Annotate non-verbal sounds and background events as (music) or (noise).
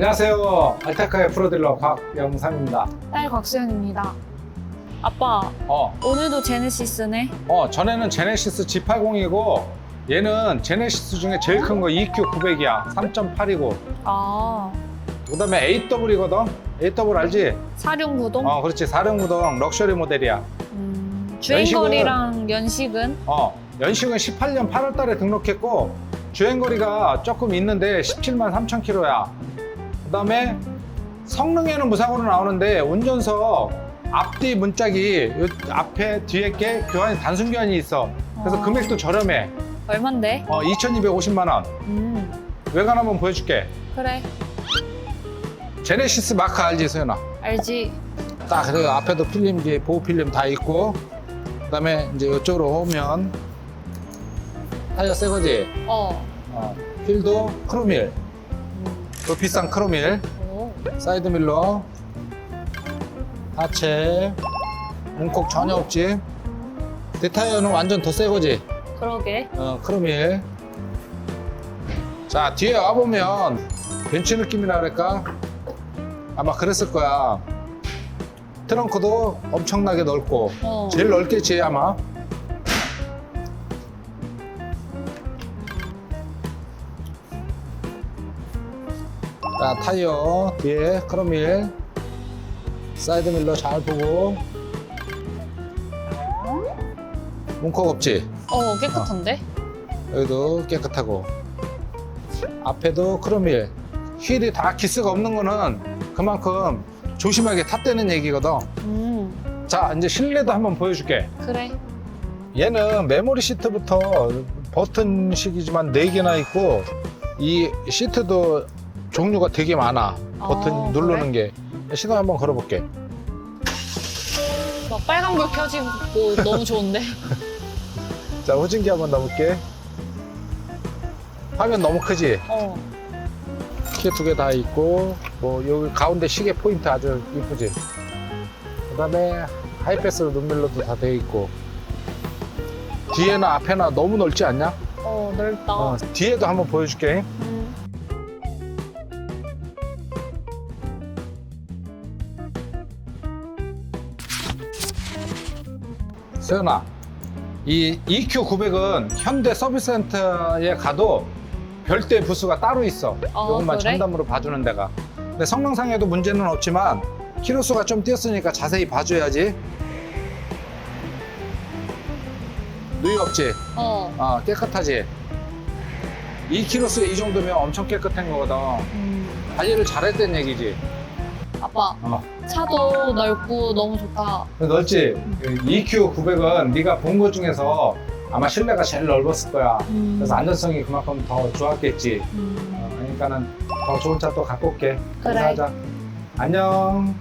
안녕하세요. 알타카의 프로딜러 곽영삼입니다. 딸 곽수연입니다. 아빠, 어, 오늘도 제네시스네? 어, 전에는 제네시스 G80이고 얘는 제네시스 중에 제일 큰 거 EQ 900이야. 3.8이고. 아, 그다음에 AW이거든. AW 알지? 사륜구동? 어, 그렇지. 사륜구동 럭셔리 모델이야. 음, 주행거리랑 연식은? 어, 연식은 18년 8월 달에 등록했고 주행거리가 조금 있는데 17만 3천 킬로야. 그 다음에 성능에는 무사고로 나오는데 운전석 앞뒤 문짝이 요 앞에 뒤에 게 교환이 단순 교환이 있어. 그래서 어. 금액도 저렴해. 얼만데? 어, 2,250만 원. 음, 외관 한번 보여줄게. 그래. 제네시스 마크 알지, 소연아? 알지? 딱 그리고 앞에도 필름 뒤에 보호 필름 다 있고 그다음에 이제 이쪽으로 오면 타이어 새 거지. 어. 어, 휠도 크로밀. 음, 또 비싼 크로밀. 오. 사이드 밀러. 하체. 문콕 전혀 없지. 대타이어는 완전 더 새 거지. 그러게. 어, 크로밀. 자, 뒤에 와보면 벤츠 느낌이라 그럴까? 아마 그랬을 거야. 트렁크도 엄청나게 넓고. 어. 제일 넓겠지, 아마. 자, 타이어 뒤에 크로밀. 사이드 밀러 잘 보고. 문콕 없지? 어, 깨끗한데? 여기도 깨끗하고 앞에도 크로밀 휠이 다 기스가 없는 거는 그만큼 조심하게 탔다는 얘기거든 음, 자 이제 실내도 한번 보여줄게 그래. 얘는 메모리 시트부터 버튼식이지만 4개나 있고 이 시트도 종류가 되게 많아 버튼 어, 누르는 게 시동 한번 걸어볼게 막 빨간불 켜지고 너무 좋은데? (laughs) 자 후진기 한번 넣어볼게 화면 너무 크지? 어. 키 두 개 다 있고 뭐 여기 가운데 시계 포인트 아주 이쁘지 그 다음에 하이패스 눈밀러도 다 돼 있고 뒤에나 앞에나 너무 넓지 않냐? 어, 넓다. 어, 뒤에도 한번 보여줄게 음. 세연아 이 EQ900은 현대 서비스 센터에 가도 별대 부스가 따로 있어 어, 이것만 그래? 첨담으로 봐주는 데가 근데 성능상에도 문제는 없지만 키로수가 좀 뛰었으니까 자세히 봐줘야지 누이 없지? 어. 어, 깨끗하지? 2키로수 이 정도면 엄청 깨끗한 거거든 음. 관리를 잘했다는 얘기지 아빠, 어. 차도 넓고 너무 좋다. 넓지? EQ900은 네가 본 것 중에서 아마 실내가 제일 넓었을 거야 음. 그래서 안전성이 그만큼 더 좋았겠지 음. 어, 그러니까는 더 좋은 차 또 갖고 올게 그래. 인사하자 안녕